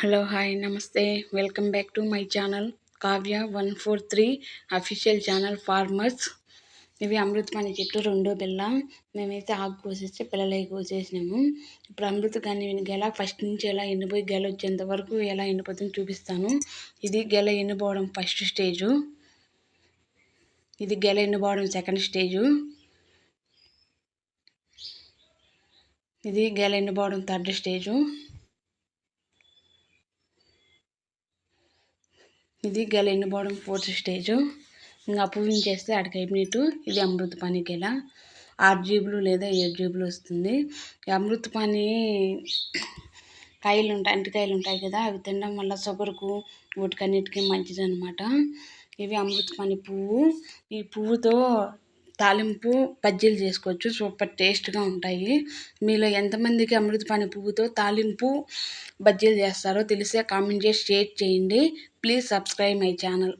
Hello hi నమస్తే. Welcome back to my channel Kavya one four three official channel farmers. ఇవి అమృతపాణి చెట్టు రెండో బిల్ల. మేమైతే ఆకు కోసేస్తే పిల్లలకి కోసేసినాము. ఇప్పుడు అమృత కానీ గెల ఫస్ట్ నుంచి ఎలా ఎండిపోయి గెల వచ్చేంత వరకు ఎలా ఎండిపోతుందో చూపిస్తాను. ఇది గెల ఎండిపోవడం ఫస్ట్ స్టేజు. ఇది గెల ఎండిపోవడం సెకండ్ స్టేజు. ఇది గెల ఎండిపోవడం థర్డ్ స్టేజు. ఇది గెల ఎండిపోవడం ఫోర్త్ స్టేజ్. ఇంకా పువ్వుని చేస్తే అడికి అయిపోయినట్టు ఇది అమృత గెల. ఆరు జీబులు లేదా ఏడు జీబులు వస్తుంది. అమృత కాయలు ఉంటాయి అంటికాయలు ఉంటాయి కదా అవి తినడం వల్ల షుగర్కు వాటికన్నిటికీ మంచిది అనమాట ఇవి అమృత పువ్వు. ఈ పువ్వుతో తాలింపు బజ్జీలు చేసుకోవచ్చు. సూపర్ టేస్ట్గా ఉంటాయి. మీలో ఎంతమందికి అమృతపాణి పువ్వుతో తాలింపు బజ్జీలు చేస్తారో తెలిసే కామెంట్ చేసి షేర్ చేయండి. Please subscribe my channel.